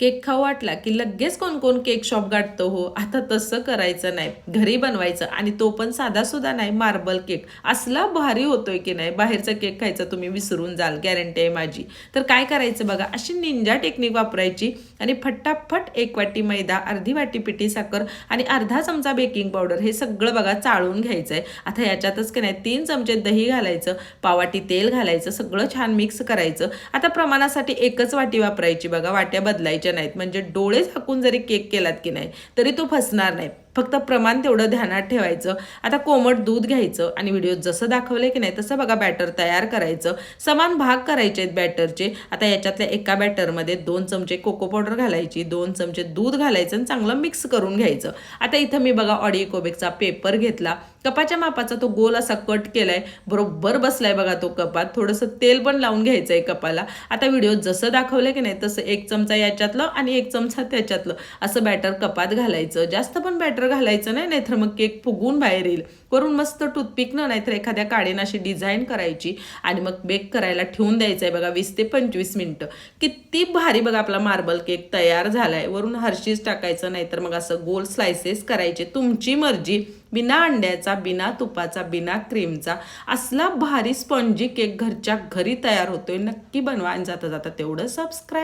Cake खाऊ वाटला की लगेच कोण कोण केक शॉप गाठतो हो. आता तसं करायचं नाही. घरी बनवायचं आणि तो पण साधा सुद्धा नाही मार्बल केक. असला भारी होतोय की नाही बाहेरचा केक खायचा तुम्ही विसरून जाल गॅरंटी आहे माझी. तर काय करायचं बघा अशी निंजा टेक्निक वापरायची आणि फटाफट एक वाटी मैदा अर्धी वाटी पिठी साखर आणि अर्धा चमचा बेकिंग पावडर हे सगळं बघा चाळून घ्यायचं आहे आता याच्यातच की नाही तीन चमचे दही घालायचं पावाटी तेल घालायचं सगळं छान मिक्स करायचं. आता प्रमाणासाठी एकच वाटी वापरायची बघा वाट्या बदलायच्या नाहीत. म्हणजे डोळे झाकून जरी केक केलात की नाही तरी तो फसणार नाही. फक्त प्रमाण तेवढं ध्यानात ठेवायचं. आता कोमट दूध घ्यायचं आणि व्हिडिओ जसं दाखवलं की नाही तसं बघा बॅटर तयार करायचं. समान भाग करायचे आहेत बॅटरचे आता याच्यातल्या एका बॅटरमध्ये दोन चमचे कोको पावडर घालायची दोन चमचे दूध घालायचं आणि चांगलं मिक्स करून घ्यायचं. आता इथं मी बघा ऑडिओ कोबेकचा पेपर घेतला. कपाच्या मापाचा तो गोल असा कट केलाय. बरोबर बसलाय बघा तो कपात. थोडंसं तेल पण लावून घ्यायचं आहे कपाला. आता व्हिडिओ जसं दाखवलं की नाही तसं एक चमचा याच्यातलं आणि एक चमचा त्याच्यातलं असं बॅटर कपात घालायचं. जास्त पण बॅटर घालायचं नाही नाहीतर मग केक फुगून बाहेर येईल. वरून मस्त टूथपिकनं नाहीतर एखाद्या काडीनं अशी डिझाईन करायची आणि मग बेक करायला ठेवून द्यायचं आहे बघा वीस ते पंचवीस मिनटं. किती भारी बघा आपला मार्बल केक तयार झालाय. वरून हर्षीज टाकायचं नाहीतर मग असं गोल स्लायसेस करायचे. तुमची मर्जी. बिना अंड्याचा बिना तुपाचा बिना क्रीमचा असला भारी स्पॉन्जी केक घरच्या घरी तयार होतोय नक्की बनवा आणि जाता जाता तेवढं सबस्क्राईब